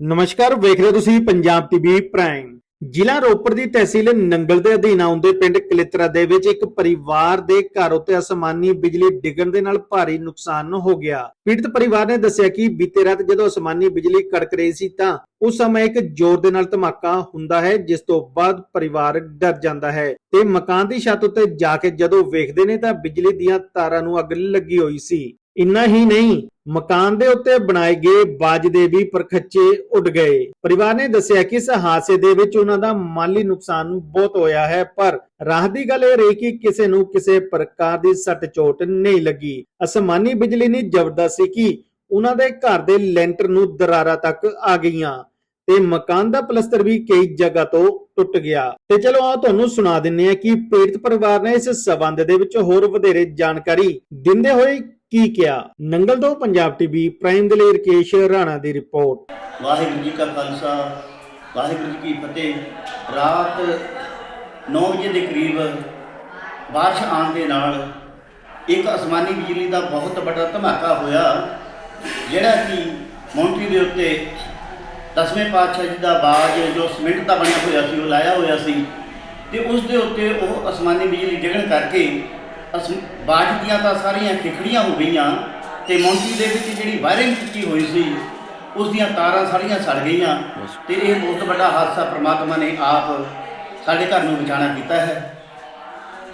ਨਮਸਕਾਰ, ਵੇਖ ਰਹੇ ਤੁਸੀਂ ਪੰਜਾਬ ਟੀਵੀ ਪ੍ਰਾਈਮ ਜ਼ਿਲ੍ਹਾ ਰੋਪੜ ਦੀ ਤਹਿਸੀਲ ਨੰਗਲ ਦੇ ਅਧੀਨ ਆਉਂਦੇ ਪਿੰਡ ਕਲਿਤਰਾ ਦੇ ਵਿੱਚ ਇੱਕ ਪਰਿਵਾਰ ਦੇ ਘਰ ਉੱਤੇ ਅਸਮਾਨੀ ਬਿਜਲੀ ਡਿੱਗਣ ਦੇ ਨਾਲ ਭਾਰੀ ਨੁਕਸਾਨ ਹੋ ਗਿਆ। ਪੀੜਤ ਪਰਿਵਾਰ ਨੇ ਦੱਸਿਆ ਕਿ ਬੀਤੇ ਰਾਤ ਜਦੋਂ ਅਸਮਾਨੀ ਬਿਜਲੀ ਕੜਕ ਰਹੀ ਸੀ ਤਾਂ ਉਸ ਸਮੇਂ ਇੱਕ ਜ਼ੋਰ ਦੇ ਨਾਲ ਧਮਾਕਾ ਹੁੰਦਾ ਹੈ, ਜਿਸ ਤੋਂ ਬਾਅਦ ਪਰਿਵਾਰ ਡਰ ਜਾਂਦਾ ਹੈ ਤੇ ਮਕਾਨ ਦੀ ਛੱਤ ਉੱਤੇ ਜਾ ਕੇ ਜਦੋਂ ਵੇਖਦੇ ਨੇ ਤਾਂ ਬਿਜਲੀ ਦੀਆਂ ਤਾਰਾਂ ਨੂੰ ਅੱਗ ਲੱਗੀ ਹੋਈ ਸੀ। ਇੰਨਾ ਹੀ ਨਹੀਂ, ਮਕਾਨ ਦੇ ਉੱਤੇ ਬਣਾਏ ਗਏ ਬਾਜ ਦੇ ਵੀ ਪਰਖੱਚੇ ਉੱਡ ਗਏ। ਪਰਿਵਾਰ ਨੇ ਦੱਸਿਆ ਕਿ ਇਸ ਹਾਦਸੇ ਦੇ ਵਿੱਚ ਉਹਨਾਂ ਦਾ ਮਾਲੀ ਨੁਕਸਾਨ ਬਹੁਤ ਹੋਇਆ ਹੈ, ਪਰ ਰਾਹਤ ਦੀ ਗੱਲ ਇਹ ਰਹੀ ਕਿ ਕਿਸੇ ਨੂੰ ਕਿਸੇ ਪ੍ਰਕਾਰ ਦੀ ਸੱਟ ਚੋਟ ਨਹੀਂ ਲੱਗੀ। ਅਸਮਾਨੀ ਬਿਜਲੀ ਨੇ ਜ਼ਬਰਦਸਤ ਸੀ ਕਿ ਉਹਨਾਂ ਦੇ ਘਰ ਦੇ ਲੈਂਟਰ ਨੂੰ ਦਰਾਰਾਂ ਤੱਕ ਆ ਗਈਆਂ ਤੇ ਮਕਾਨ ਦਾ ਪਲਸਤਰ ਵੀ ਕਈ ਜਗ੍ਹਾ ਤੋਂ ਟੁੱਟ ਗਿਆ। ਤੇ ਚਲੋ ਆ ਤੁਹਾਨੂੰ ਸੁਣਾ ਦਿੰਨੇ ਆ ਕਿ ਪੀੜਤ ਪਰਿਵਾਰ ਨੇ ਇਸ ਸਬੰਧ ਦੇ ਵਿੱਚ ਹੋਰ ਵਧੇਰੇ ਜਾਣਕਾਰੀ ਦਿੰਦੇ ਹੋਏ ਕੀ ਕਿਹਾ? ਨੰਗਲ ਤੋਂ ਪੰਜਾਬ ਟੀਵੀ, ਪ੍ਰਾਈਮ ਦੇ ਲਈ ਰਕੇਸ਼ ਰਾਣਾ ਦੀ ਰਿਪੋਰਟ। ਵਾਹਿਗੁਰੂ ਜੀ ਕਾ ਖਾਲਸਾ, ਵਾਹਿਗੁਰੂ ਜੀ ਕੀ ਫਤਿਹ। ਰਾਤ 9 ਵਜੇ ਦੇ ਕਰੀਬ ਬਾਰਿਸ਼ ਆਉਣ ਦੇ ਨਾਲ ਇੱਕ ਅਸਮਾਨੀ ਬਿਜਲੀ ਦਾ ਬਹੁਤ ਵੱਡਾ ਧਮਾਕਾ ਹੋਇਆ, ਜਿਹੜਾ ਕਿ ਮੌਂਟਰੀ ਦੇ ਉੱਤੇ ਦਸਵੇਂ ਪਾਤਸ਼ਾਹ ਜੀ ਦਾ ਬਾਜ ਜੋ ਸਿਮੈਂਟ ਦਾ ਬਣਿਆ ਹੋਇਆ ਸੀ, ਉਹ ਲਾਇਆ ਹੋਇਆ ਸੀ ਤੇ ਉਸ ਦੇ ਉੱਤੇ ਉਹ ਅਸਮਾਨੀ ਬਿਜਲੀ ਡਿੱਗਣ ਕਰਕੇ ਅਸ ਬਾਜ ਦੀਆਂ ਤਾਂ ਸਾਰੀਆਂ ਖਿਖੜੀਆਂ ਹੋ ਗਈਆਂ ਤੇ ਮੌਂਟੀ ਦੇ ਵਿੱਚ ਜਿਹੜੀ ਵਾਇਰਿੰਗ ਕੀਤੀ ਹੋਈ ਸੀ ਉਸ ਦੀਆਂ ਤਾਰਾਂ ਸਾਰੀਆਂ ਸੜ ਗਈਆਂ ਤੇ ਇਹ ਬਹੁਤ ਵੱਡਾ ਹਾਦਸਾ ਪ੍ਰਮਾਤਮਾ ਨੇ ਆਪ ਸਾਡੇ ਘਰ ਨੂੰ ਬਚਾਣਾ ਕੀਤਾ ਹੈ।